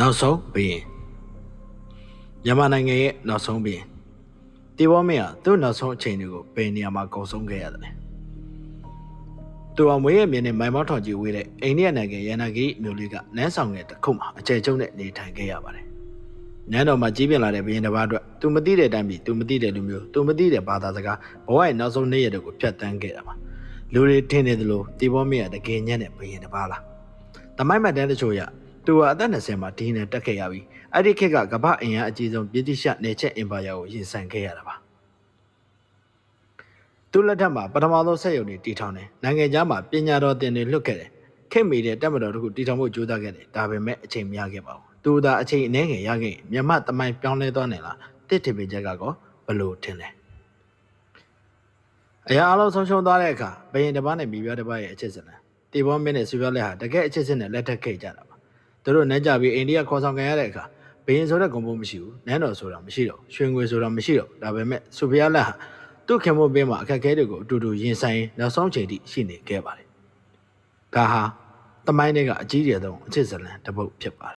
နောက်ဆုံးဘုရင်မြန်မာနိုင်ငံရဲ့နောက်ဆုံးဘုရင်တီဘောမင်းဟာသူ့နောက်ဆုံးအချိန်တွေကိုဘယ်နေရာမှာကုန်ဆုံးခဲ့ရတယ်လဲသူအမွေးရဲ့မြင်းနဲ့မိုင်မောက်ထောင်ကြီးဝေးတဲ့အိန္ဒိယနိုင်ငံရန်နာဂီမြို့လေးကနန်းဆောင်ငယ်တစ်ခုမှာအကျယ်ကျုံနဲ့နေထိုင်ခဲ့ရပါတယ်နန်းတော်မှာကြီးပြင်းလာတဲ့ဘုရင်တစ်ပါးအတွက်သူမသိတဲ့အတိုင်းပြည်သူမသိတဲ့လူမျိုးသူမသိတဲ့ဘာသာစကားဘဝရဲ့နောက်ဆုံးနေ့ရက်တွေကိုဖြတ်တန်းခဲ့တာပါလူတွေထင်နေသလိုတီဘောမင်းကတကယ်ညံ့တဲ့ဘုရင်တစ်ပါးလားတမိုင်းမှတ်တမ်းတချို့ရ သူဟာအသက်20မှာဒီနဲ့တက်ခဲ့ရပြီးအဲ့ဒီခေတ်ကကမ္ဘာအင်အားအကြီးဆုံးပြည်တိရှနေချက်အင်ပါယာကိုရင်ဆိုင်ခဲ့ရတာပါသူလက်ထက်မှာပထမဆုံးဆက်ရုံတွေတည်ထောင်တယ်နိုင်ငံခြားမှာပညာတော်သင်တွေလွတ်ခဲ့တယ်ခေတ်မီတဲ့တက်မတော်တို့ကိုတည်ထောင်ဖို့ကြိုးစားခဲ့တယ်ဒါပေမဲ့အချိန်မရခဲ့ပါဘူးသူသာအချိန်အနည်းငယ်ရခဲ့ရင်မြန်မာတမိုင်းပြောင်းလဲသွားနိုင်လားတစ်ထင်ပင်ချက်ကကောဘလို့ထင်လဲအရာအလုံးဆုံးရှုံးသွားတဲ့အခါဘယင်တစ်ပါးနဲ့မိဖုရားတစ်ပါးရဲ့အချစ်စနံတေဘောမင်းနဲ့ဆွေပြောလက်ဟာတကယ်အချစ်စစ်နဲ့လက်ထပ်ခဲ့ကြတာပါ သူတို့နဲ့ကြပြီးအိန္ဒိယခေါ်ဆောင်ခံရတဲ့အခါဘယင်ဆိုတဲ့ဂုံပုံမရှိဘူးနန်းတော်ဆိုတာမရှိတော့ရွှေငွေဆိုတာမရှိတော့ဒါပေမဲ့ဆွေပြောလက်ဟာသူ့ခင်မိုးပေးမှာအခက်အခဲတွေကိုအတူတူရင်ဆိုင်နောက်ဆုံးချိန်ထိရှိနေခဲ့ပါတယ်ဒါဟာတမိုင်းတွေကအကြီးကျယ်ဆုံးအချစ်ဇလန်တစ်ပုဒ်ဖြစ်ပါတယ်